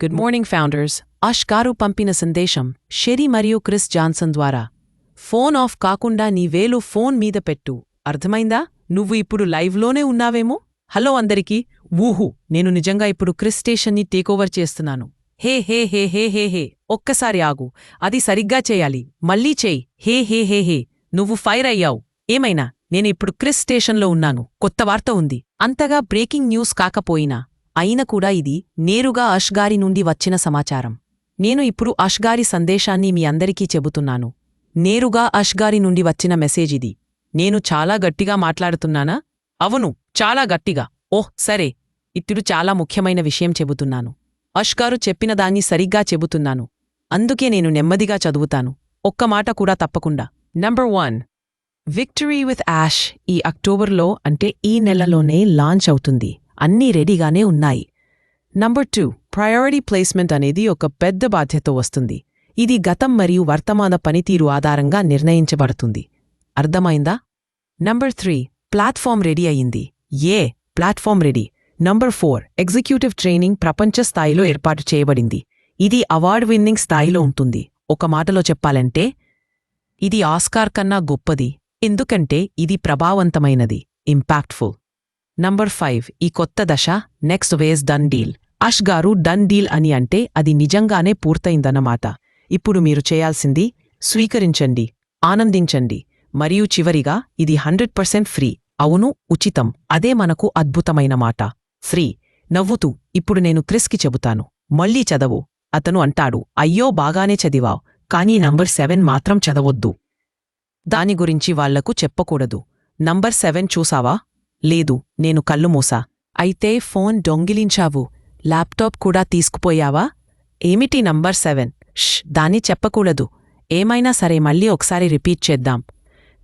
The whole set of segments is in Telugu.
గుడ్ మార్నింగ్ ఫౌండర్స్ అష్ గారు పంపిన సందేశం షెరీ మరియు క్రిస్ జాన్సన్ ద్వారా ఫోన్ ఆఫ్ కాకుండా నీ వేలు ఫోన్ మీద పెట్టు అర్థమైందా నువ్వు ఇప్పుడు లైవ్లోనే ఉన్నావేమో హలో అందరికీ ఊహు నేను నిజంగా ఇప్పుడు క్రిస్ స్టేషన్ని టేకోవర్ చేస్తున్నాను హే హే హే హే హే హే ఒక్కసారి ఆగు అది సరిగ్గా చేయాలి మళ్ళీ చేయి హే హే హే హే నువ్వు ఫైర్ అయ్యావు ఏమైనా నేను ఇప్పుడు క్రిస్ స్టేషన్లో ఉన్నాను కొత్త వార్త ఉంది అంతగా బ్రేకింగ్ న్యూస్ కాకపోయినా అయిన కూడా ఇది నేరుగా అష్గారి నుండి వచ్చిన సమాచారం. నేను ఇప్పుడు అష్గారి సందేశాన్ని మీ అందరికీ చెబుతున్నాను. నేరుగా అష్గారి నుండి వచ్చిన మెసేజ్ ఇది. నేను చాలా గట్టిగా మాట్లాడుతున్నానా? అవును చాలా గట్టిగా. ఓహ్ సరే. ఇప్పుడు చాలా ముఖ్యమైన విషయం చెబుతున్నాను. అష్గారు చెప్పిన దాన్ని సరిగ్గా చెబుతున్నాను. అందుకే నేను నెమ్మదిగా చదువుతాను. ఒక్క మాట కూడా తప్పకుండా. Number one victory with Ash ఈ అక్టోబర్లో అంటే ఈ నెలలోనే లాంచ్ అవుతుంది. అన్నీ రెడీగానే ఉన్నాయి. నంబర్ టూ ప్రయారిటీ ప్లేస్మెంట్ అనేది ఒక పెద్ద బాధ్యత వస్తుంది. ఇది గతం మరియు వర్తమాన పనితీరు ఆధారంగా నిర్ణయించబడుతుంది. అర్థమైందా? నంబర్ త్రీ ప్లాట్ఫామ్ రెడీ అయింది. ఏ platform ready number four executive training ప్రపంచ స్థాయిలో ఏర్పాటు చేయబడింది. ఇది అవార్డ్ విన్నింగ్ స్థాయిలో ఉంటుంది. ఒక మాటలో చెప్పాలంటే ఇది ఆస్కార్ కన్నా గొప్పది. ఎందుకంటే ఇది ప్రభావవంతమైనది. ఇంపాక్ట్ఫుల్ నంబర్ ఫైవ్ ఈ కొత్త దశ next ways done deal Ash గారు డన్ డీల్ అని అంటే అది నిజంగానే పూర్తయిందన్నమాట. ఇప్పుడు మీరు చేయాల్సింది స్వీకరించండి ఆనందించండి మరియు చివరిగా ఇది హండ్రెడ్ పర్సెంట్ ఫ్రీ అవును ఉచితం. అదే మనకు అద్భుతమైన మాట. ఫ్రీ నవ్వుతూ ఇప్పుడు నేను క్రిస్కి చెబుతాను. మళ్ళీ చదవు. అతను అంటాడు అయ్యో బాగానే చదివావ్. కానీ నంబర్ సెవెన్ మాత్రం చదవొద్దు. దాని గురించి వాళ్ళకు చెప్పకూడదు. నంబర్ సెవెన్ చూసావా? లేదు నేను కళ్ళు మూసా. అయితే ఫోన్ దొంగిలించావు. ల్యాప్టాప్ కూడా తీసుకుపోయావా? ఏమిటి నంబర్ సెవెన్? ష్ దాన్ని చెప్పకూడదు. ఏమైనా సరే మళ్ళీ ఒకసారి రిపీట్ చేద్దాం.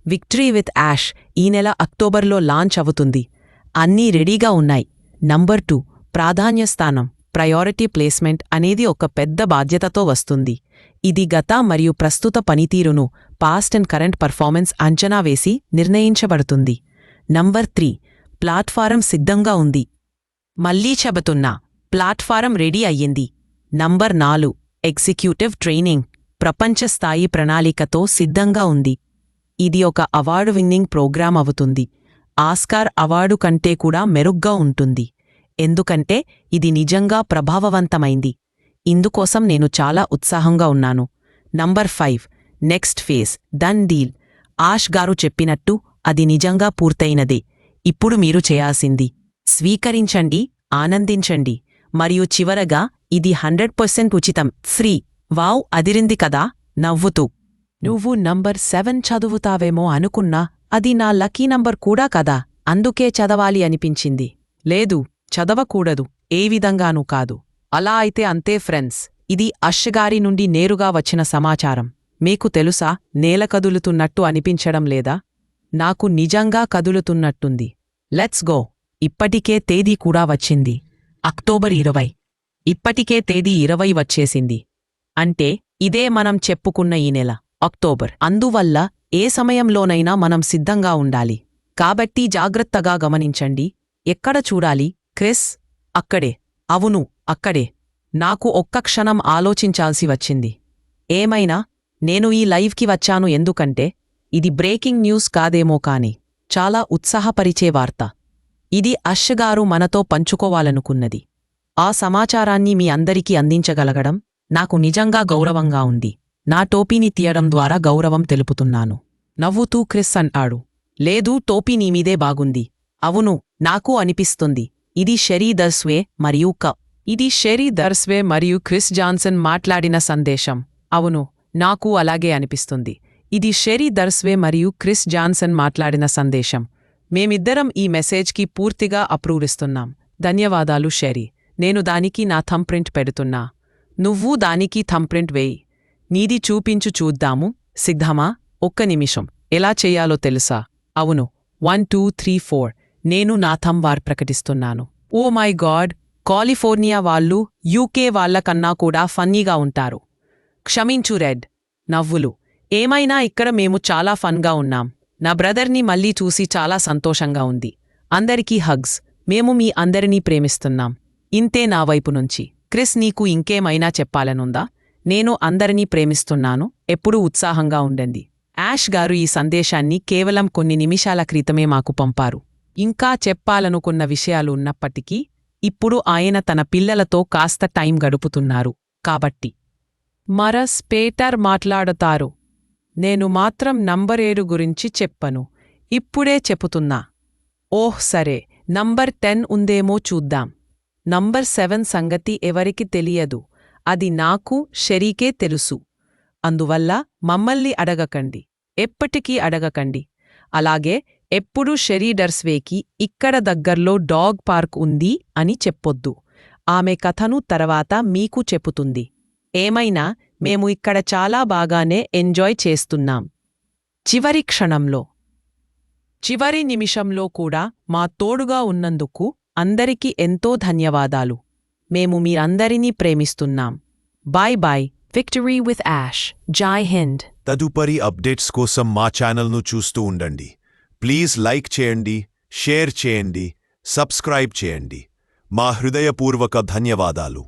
విక్టరీ విత్ యాష్ ఈ నెల అక్టోబర్లో లాంచ్ అవుతుంది. అన్నీ రెడీగా ఉన్నాయి. నంబర్ టూ ప్రాధాన్య స్థానం ప్రయారిటీ ప్లేస్మెంట్ అనేది ఒక పెద్ద బాధ్యతతో వస్తుంది. ఇది గత మరియు ప్రస్తుత పనితీరును పాస్ట్ అండ్ కరెంట్ పర్ఫార్మెన్స్ అంచనా వేసి నిర్ణయించబడుతుంది. నంబర్ త్రీ ప్లాట్ఫారం సిద్ధంగా ఉంది. మళ్ళీ చెబుతున్నా ప్లాట్ఫారం రెడీ అయ్యింది. నంబర్ నాలు ఎగ్జిక్యూటివ్ ట్రైనింగ్ ప్రపంచస్థాయి ప్రణాళికతో సిద్ధంగా ఉంది. ఇది ఒక అవార్డు విన్నింగ్ ప్రోగ్రాం అవుతుంది. ఆస్కార్ అవార్డు కంటే కూడా మెరుగ్గా ఉంటుంది. ఎందుకంటే ఇది నిజంగా ప్రభావవంతమైంది. ఇందుకోసం నేను చాలా ఉత్సాహంగా ఉన్నాను. Number five next phase done deal. Ash గారు చెప్పినట్టు అది నిజంగా పూర్తయినదే. ఇప్పుడు మీరు చేయాల్సింది. స్వీకరించండి ఆనందించండి. మరియు చివరగా ఇది హండ్రెడ్ పర్సెంట్ ఉచితం. ఫ్రీ వావ్ అదిరింది కదా? నవ్వుతూ. నువ్వు నంబర్ సెవెన్ చదువుతావేమో అనుకున్నా అది నా లక్కీ నంబర్ కూడా కదా? అందుకే చదవాలి అనిపించింది. లేదు చదవకూడదు. ఏ విధంగానూ కాదు. అలా అయితే అంతే ఫ్రెండ్స్. ఇది అష్గారి నుండి నేరుగా వచ్చిన సమాచారం. మీకు తెలుసా నేల కదులుతున్నట్టు అనిపించడం లేదా? నాకు నిజంగా కదులుతున్నట్టుంది. లెట్స్ గో ఇప్పటికే తేదీ కూడా వచ్చింది. అక్టోబర్ ఇరవై. ఇప్పటికే తేదీ ఇరవై వచ్చేసింది. అంటే ఇదే మనం చెప్పుకున్న ఈ నెల అక్టోబర్. అందువల్ల ఏ సమయంలోనైనా మనం సిద్ధంగా ఉండాలి. కాబట్టి జాగ్రత్తగా గమనించండి. ఎక్కడ చూడాలి? క్రిస్ అక్కడే. అవును అక్కడే. నాకు ఒక్క క్షణం ఆలోచించాల్సి వచ్చింది. ఏమైనా? నేను ఈ లైవ్కి వచ్చాను ఎందుకంటే ఇది బ్రేకింగ్ న్యూస్ కాదేమో కాని. చాలా ఉత్సాహపరిచే వార్త. ఇది అష్గారు మనతో పంచుకోవాలనుకున్నది. ఆ సమాచారాన్ని మీ అందరికీ అందించగలగడం నాకు నిజంగా గౌరవంగా ఉంది. నా టోపీని తీయడం ద్వారా గౌరవం తెలుపుతున్నాను. నవ్వుతూ క్రిస్ అంటాడు లేదు టోపీ నీమీదే బాగుంది. అవును నాకు అనిపిస్తుంది. ఇది షెరీ దర్స్వే మరియు క. ఇది షెరీ దర్స్వే మరియు క్రిస్ జాన్సన్ మాట్లాడిన సందేశం. అవును నాకు అలాగే అనిపిస్తుంది. ఇది షెరీ దర్స్వే మరియు క్రిస్ జాన్సన్ మాట్లాడిన సందేశం. మేమిద్దరం ఈ మెసేజ్కి పూర్తిగా అప్రూవిస్తున్నాం ధన్యవాదాలు షెరీ. నేను దానికి నా థంప్రింట్ పెడుతున్నా. నువ్వు దానికి థంప్రింట్ వేయి. నీది చూపించు చూద్దాము. సిద్ధమా? ఒక్క నిమిషం. ఎలా చెయ్యాలో తెలుసా? అవును. One two three four. నేను నా వార్ ప్రకటిస్తున్నాను. Oh my god! కాలిఫోర్నియా వాళ్ళు యూకే వాళ్ళకన్నా కూడా ఫన్నీగా ఉంటారు. క్షమించు రెడ్. నవ్వులు. ఏమైనా ఇక్కడ మేము చాలా ఫన్గా ఉన్నాం. నా బ్రదర్ని మళ్ళీ చూసి చాలా సంతోషంగా ఉంది. అందరికీ హగ్స్. మేము మీ అందరినీ ప్రేమిస్తున్నాం. ఇంతే నా వైపు నుంచి. క్రిస్ నీకు ఇంకేమైనా చెప్పాలనుందా? నేను అందరినీ ప్రేమిస్తున్నాను. ఎప్పుడూ ఉత్సాహంగా ఉండండి. యాష్ గారు ఈ సందేశాన్ని కేవలం కొన్ని నిమిషాల క్రితమే మాకు పంపారు. ఇంకా చెప్పాలనుకున్న విషయాలు ఉన్నప్పటికీ ఇప్పుడు ఆయన తన పిల్లలతో కాస్త టైం గడుపుతున్నారు. కాబట్టి మరస్ పేటర్ మాట్లాడతారు. నేను మాత్రం నంబర్ ఏడు గురించి చెప్పను. ఇప్పుడే చెపుతున్నా. ఓహ్ సరే నంబర్ టెన్ ఉందేమో చూద్దాం. నంబర్ సెవెన్ సంగతి ఎవరికి తెలియదు. అది నాకు షెరీకే తెలుసు. అందువల్ల మమ్మల్ని అడగకండి. ఎప్పటికీ అడగకండి. అలాగే ఎప్పుడూ షెరీడర్స్వేకి ఇక్కడ దగ్గర్లో డాగ్ పార్క్ ఉంది అని చెప్పొద్దు. ఆమె కథను తర్వాత మీకు చెపుతుంది. ఏమైనా మేము ఇక్కడ చాలా బాగానే ఎంజాయ్ చేస్తున్నాం. చివరి క్షణంలో చివరి నిమిషంలో కూడా మా తోడుగా ఉన్నందుకు అందరికీ ఎంతో ధన్యవాదాలు. మేము మీరందరినీ ప్రేమిస్తున్నాం. Bye bye victory with Ash Jai Hind తదుపరి అప్డేట్స్ కోసం మా ఛానల్ను చూస్తూ ఉండండి. ప్లీజ్ లైక్ చేయండి షేర్ చేయండి సబ్స్క్రైబ్ చేయండి. మా హృదయపూర్వక ధన్యవాదాలు.